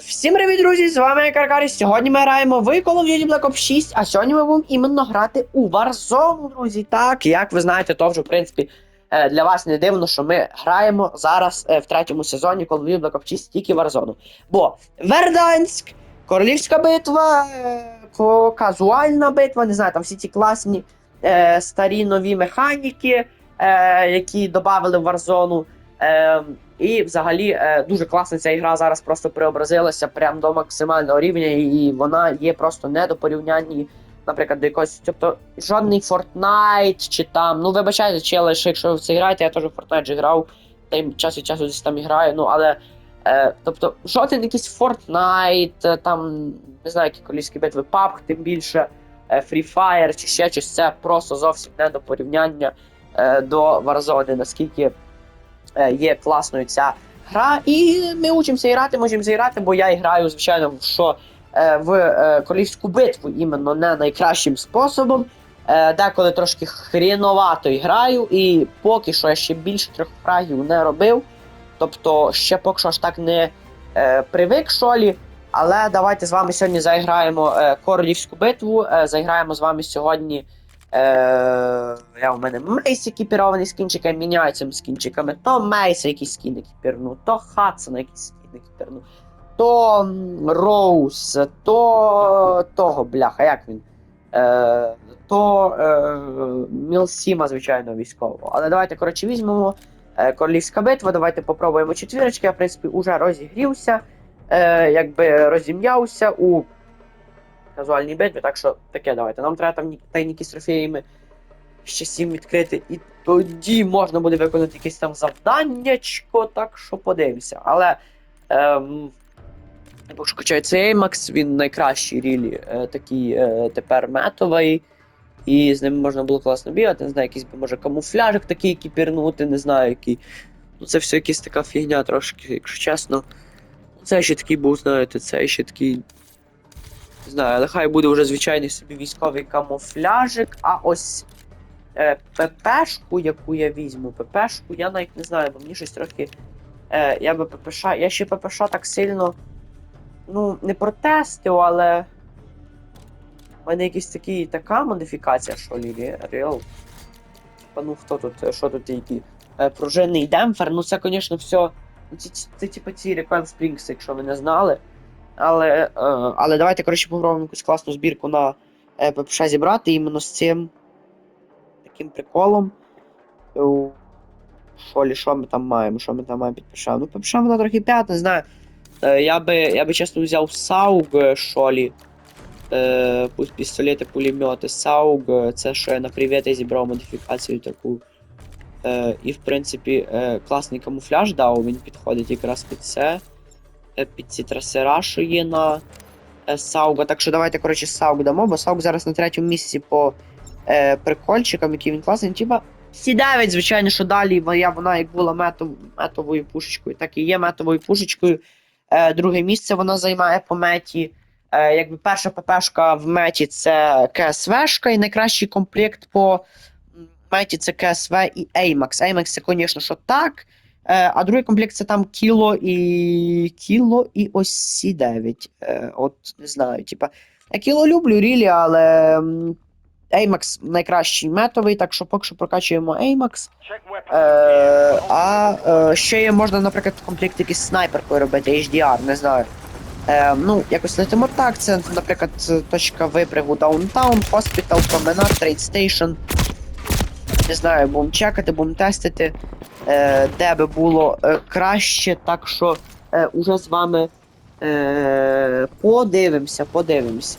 Всім привіт, друзі! З вами Каркарі. Сьогодні ми граємо в Call of Duty Black Ops 6, а сьогодні ми будемо іменно грати у Warzone, друзі. Так, як ви знаєте, то вже в принципі е, для вас не дивно, що ми граємо зараз е, в третьому сезоні Call of Duty Black Ops 6 тільки Warzone. Бо Верданськ, Королівська битва, е, казуальна битва, не знаю, там всі ці класні старі нові механіки, які додали в Warzone. Е, і взагалі е, дуже класно ця ігра зараз просто преобразилася прямо до максимального рівня, і вона є просто не до порівняння, наприклад, до якогось. Тобто жодний Fortnite чи там. Ну, вибачайте, чели, що якщо ви це граєте, я теж в Fortnite грав, та час від часу десь там і граю, ну але. Е, тобто, жоден якийсь Fortnite, е, там, не знаю, які колійські битви, PUBG, тим більше е, Free Fire чи ще щось, це просто зовсім не до порівняння е, до Warzone, наскільки є класною ця гра. І ми учимося грати, можемо зіграти, бо я і граю, звичайно, що е, в е, королівську битву іменно не найкращим способом. Е, деколи трошки хріновато граю, і поки що я ще більше трьох фрагів не робив. Тобто ще поки що ж так не е, привик шолі. Але давайте з вами сьогодні заіграємо е, королівську битву. Е, заіграємо з вами сьогодні. Е, у мене Мейс екіпірований з кінчиками, міняю цими скінчиками. То Мейса якийсь скін екіпірну, то Хадсона якийсь скін екіпірну, то Роуз, то того, бляха, як він? Е, то е, Мілсіма, звичайно, військового. Але давайте, коротше, візьмемо е, королівська битва, давайте попробуємо четвірочки. Я, в принципі, уже розігрівся, е, якби розім'явся у казуальній битві, так що таке давайте. Нам треба там ні- тайники з трофеями ще сім відкрити, і тоді можна буде виконати якесь там завданнячко, так що подивимося. Але ем, качає цей Еймакс, він найкращий рілі, е, такий е, тепер метовий. І з ним можна було класно бігати, не знаю, якийсь би, може камуфляжик такий кіпірнути, не знаю який. Ну це все якась така фігня трошки, якщо чесно. Це ще такий був, знаєте, це ще такий. Не знаю, але хай буде вже звичайний собі військовий камуфляжик, а ось е, ППшку, яку я візьму, ППшку, я навіть не знаю, бо мені щось трохи. Е, я би ППШ. Я ще ППШ так сильно. Ну, не протестив, але. У мене якась такі, така модифікація, що Лілі, Реал. Типа, ну хто тут, що тут які? Е, пружинний демпфер, ну це, звісно, все. Ну, Це, це, це типу ці Recon Springs, якщо ви не знали. Але, е, але давайте, коротше, попробуємо якусь класну збірку на е, ППШ зібрати іменно з цим таким приколом. Шолі, що ми там маємо? Що ми там маємо під ППШ? Ну, ППШ вона трохи п'ята, не знаю. Е, я би, я би чесно взяв Сауг Шолі. Пусть пістолети, пулемети, Сауг, це що я на привіті зібрав модифікацію таку. І в принципі класний камуфляж дав, він підходить якраз під це. Під ці трасера, що є на е, Сауга. Так що давайте, коротше, Сауг дамо, бо Сауг зараз на третьому місці по е, прикольчикам, який він класний. Типа Сі9, звичайно, що далі моя вона як була метов, метовою пушечкою, так і є метовою пушечкою. Е, друге місце вона займає по меті. Е, якби перша ППшка в меті це КСВшка, і найкращий комплект по меті це КСВ і Еймакс. Еймакс це, звісно, що так. Е, а другий комплект це там Кіло і. Кіло і ось Сі 9. Е, от не знаю, типа. Я кіло люблю рілі, але Еймакс найкращий метовий, так що поки що прокачуємо Еймакс. Е, а е, ще є можна, наприклад, в комплект якийсь снайперкою робити, HDR, не знаю. Е, ну, якось летимо так. Це, наприклад, точка випрягу Даунтаун, Хоспітал, Променад, Трейд Стейшн. Не знаю, будемо чекати, будемо тестити, е, де би було е, краще, так що е, уже з вами е, подивимося, подивимося.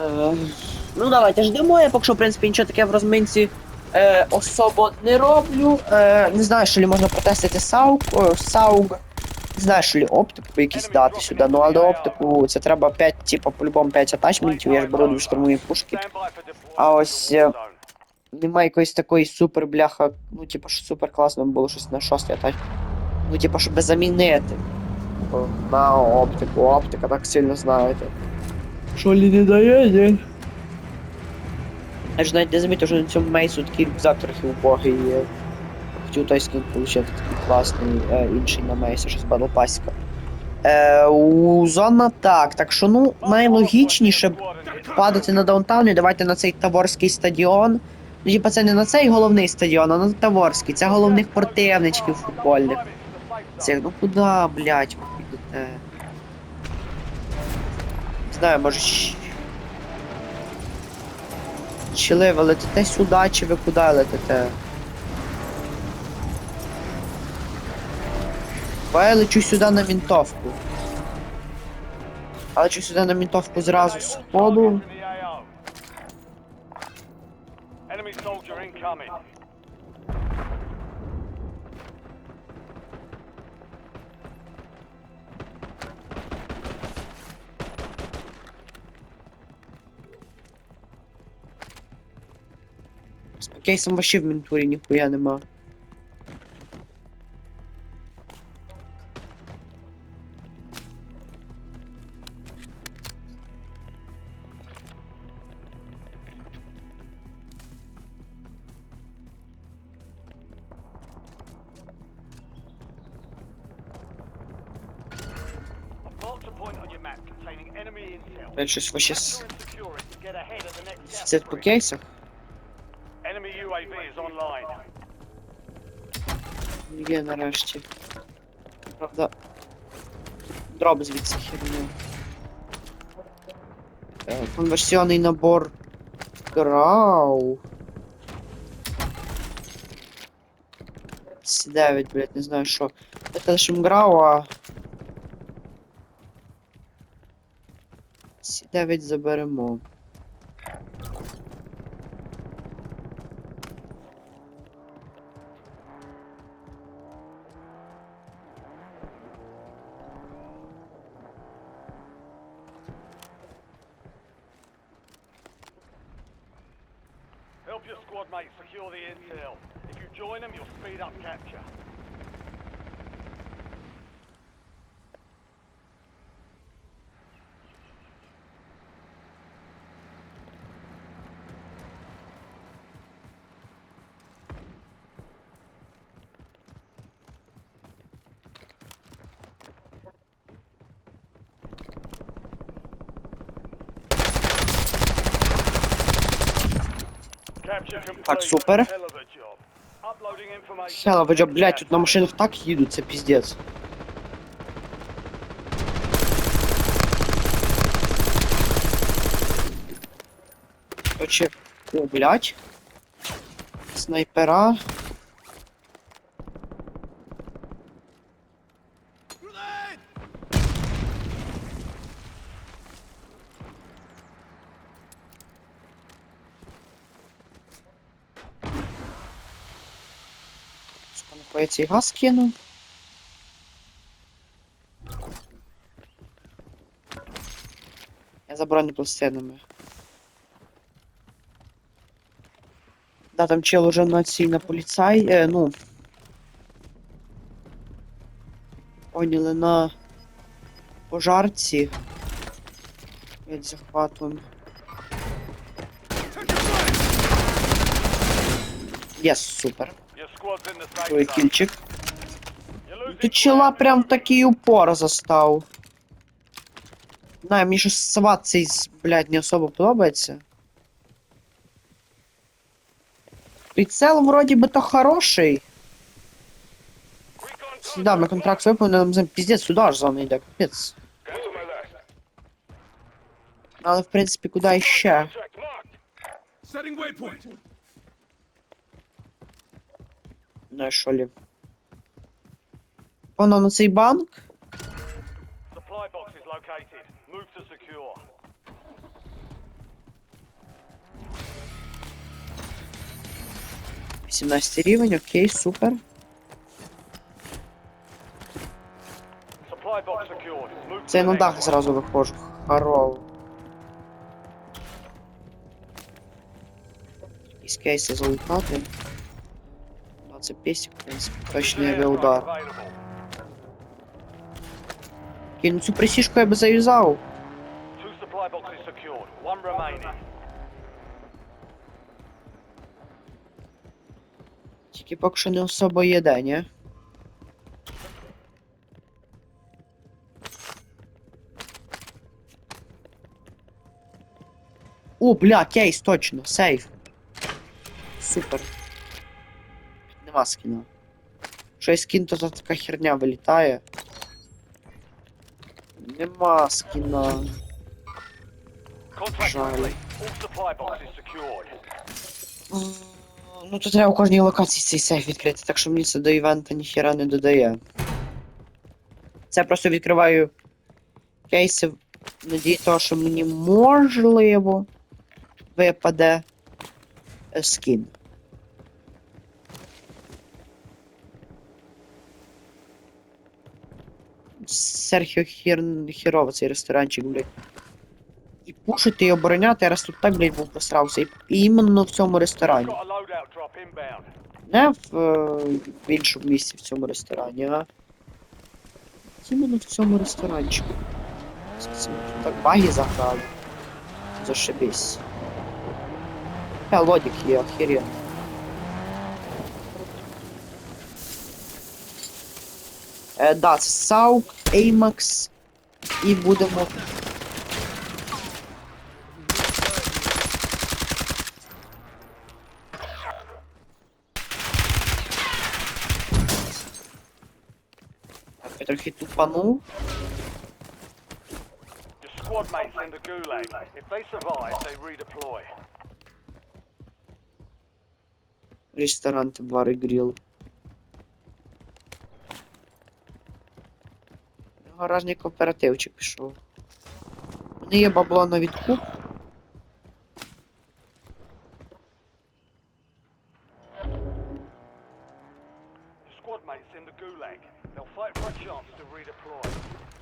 Е, ну, давайте ждемо, я поки що, в принципі, нічого таке в розминці е, особо не роблю. Е, не знаю, що ли можна протестити Сауг, о, Сауг. Не знаю, що ли оптику якісь дати сюди, ну але оптику це треба 5, типу, по-любому 5 атачментів, я ж беру дві штурмові пушки. А ось е, немає якоїсь такої супер бляха, ну типу, що супер класно було щось на шостий атач. Ну, типу, щоб замінити. О, На оптику, оптика так сильно знаєте. Що лі не дає, ні? Я ж навіть не замітив, що на цьому мейсу такий рюкзак трохи убогий є. Хотів той скін отримати такий класний, е, інший на мейсі, Battle Паска. Е, у зона так. Так що ну найлогічніше б падати на даунтаун і давайте на цей Таворський стадіон. Ну, типа це не на цей головний стадіон, а на Таворський. Це головних противничків футбольних. Це ну куди, блять, ви підете? Не знаю, може. щ- Чи ли ви летите сюди, чи ви куди летите? Бо я лечу сюди на вінтовку. Я лечу сюди на вінтовку зразу з ходу. soldier incoming. З кейсом вообще в ментурі ніхуя нема. Ahead of the next дефіцит по gas кейсах. Enemy UAV is online. Є нарешті. Правда. Дроб звідси херню. Е, Конверсіонний набор. Грау. 9, блядь, не знаю що. Это лише грау, а. 9 заберемо. Так, супер. Села, вы блядь, тут на машинах так їдуть, це піздець. Короче, о, блядь. Снайпера. Цей газ кину. Я за бронепластинами. Да, там чел уже на цій на поліцай, е, ну. Поняли на пожарці. Від захватом. Єс, супер. Your squad's in the safe Твой zone. кільчик. You're losing Тут чела ground. прям такий упор застав. Знаю, мені щось сват цей, з- блядь, не особо подобається. Прицел вроді би то хороший. Recon Сюда, ми контракт виповнили, нам піздець сюди аж зона йде, капець. Cancel my last. Але в принципі, куди ще? Contract marked. Setting waypoint. Ну, що лі? Воно на цей банк. Supply box is located. Move to secure. — 18 рівень, окей, супер. Supply box secured. Move Це я на дах зразу виходжу. Хоро. Із кейси залутати. Це песик, в принципі. Точний удар. Окей, ну цю я бы завязал. Тільки поки що не особо їде, ні? О, бля, кейс, точно, сейф. Супер. Нема скіна. Що є скін, то тут така херня вилітає. Нема скіна. Жаль. Ну, то треба у кожній локації цей сейф відкрити, так що мені це до івента ніхіра не додає. Це просто відкриваю кейси в надії того, що мені можливо випаде е, скін. Серхіо хір... хірово цей ресторанчик, блядь. І пушити і обороняти, я раз тут так, блядь, був просрався. І, іменно в цьому ресторані. Не в, е, в іншому місці в цьому ресторані, а іменно в цьому ресторанчику. Тут Так баги заграли. Зашибись. Та лодік є, охеренно. Да, Саук, Еймакс. І будемо. Так, я трохи тупанув. Ресторан, бар і гріл. Гаражний кооперативчик пішов. Мене є бабло на відкуп.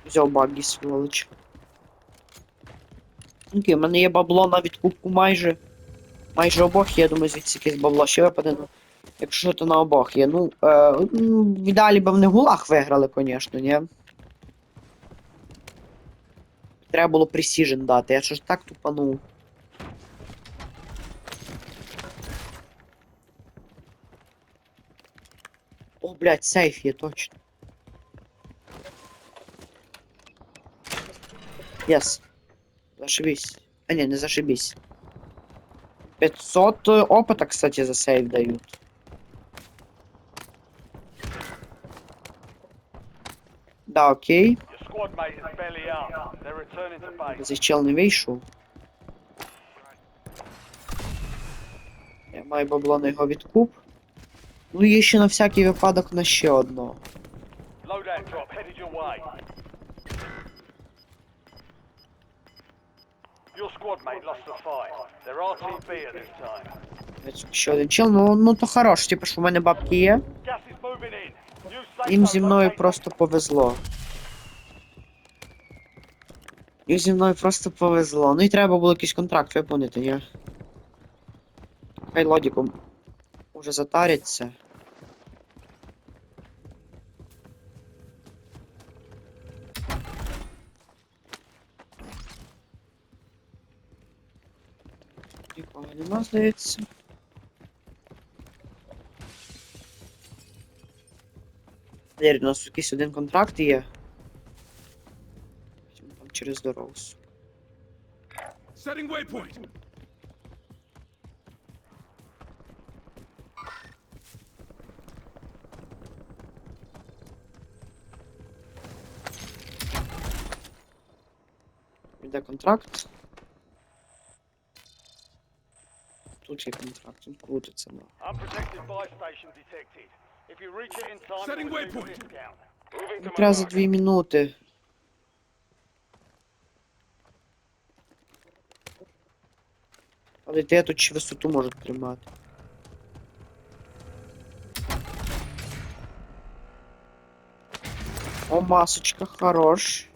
Взяв багі сволоч. Окей, у мене є бабло на відкупку майже. Майже обох, є, я думаю, звідси якесь бабло ще випаде. Ну, якщо то на обох є. Ну, е, в ідеалі б вони гулах виграли, звісно, ні. Треба було пресіжен дати, я що ж так тупанув. О, блядь, сейф є, точно. Yes. Зашибись. А не, не зашибись. 500 опыта, кстати, за сейв дают. Да, окей. Цей чел не вийшов. Я маю бабло на його відкуп. Ну є ще на всякий випадок на ще одного. Ще один чел, ну, ну то хорош, типу, що в мене бабки є. Їм зі мною просто повезло. Їм зі мною просто повезло. Ну і треба було якийсь контракт виповнити, ні? Хай лодіком уже затаряться. Нікого нема, здається. Вірю, у нас якийсь один контракт є. Там через дорогу. Setting waypoint. Іде контракт. Тут є контракт, тут крутиться. Ну. Unprotected buy station detected. If you reach it in time, Setting you'll receive a waypoint. discount. Moving Ну, to Треба за Monarch. дві минути. Але де тут чи висоту можуть тримати? О, масочка, хорош.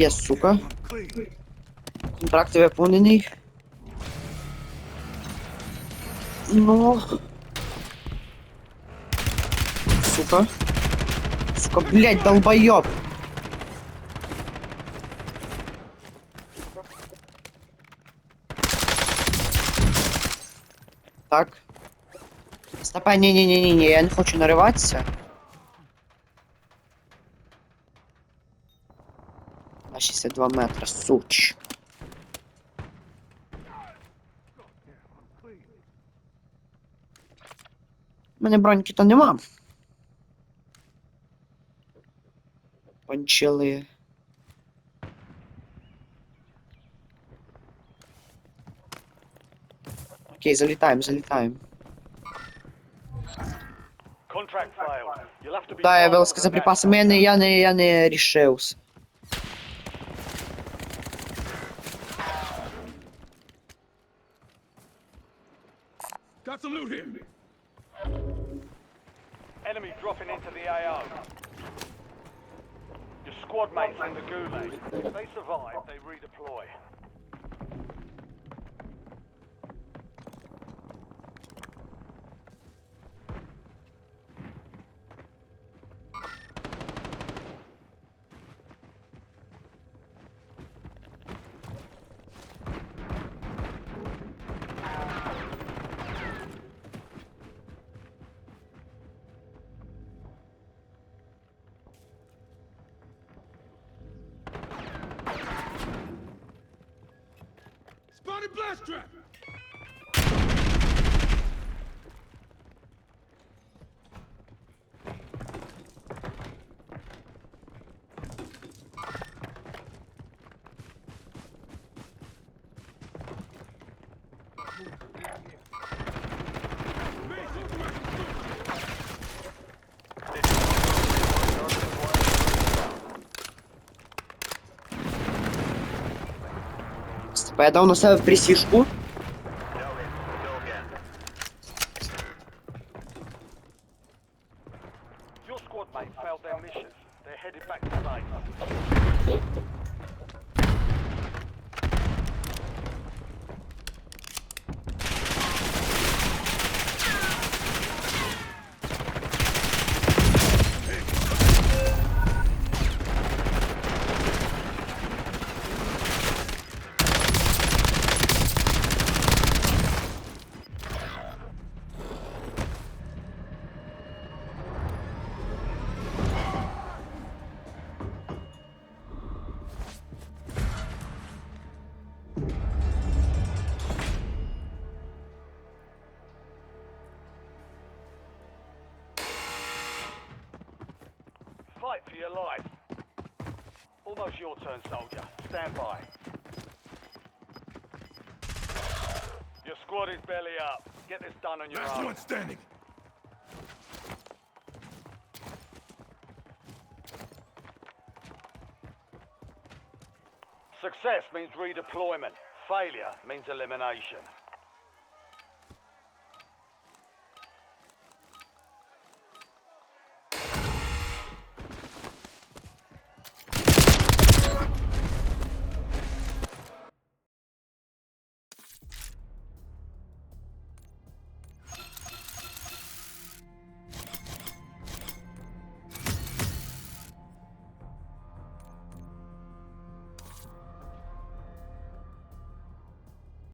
Є, сука. Контракт виповнений. Ну. Сука. Сука, блядь, долбоёб. Так. Стопа, ні-ні-ні-ні, я не хочу нариватися. На 62 метра, суч. У мене броньки то нема. Пончили. Окей, залітаємо, залітаємо. Да, я of за припасами, я не, я не, я не рішився. Got some loot here. Enemy dropping into the AO. Your squad mates in the gulag. If they survive, they redeploy. Blast trap. Я дав на себе присішку. Fight for your life. Almost your turn, soldier. Stand by. Your squad is belly up. Get this done on your Last own. one standing. Success means redeployment. Failure means elimination.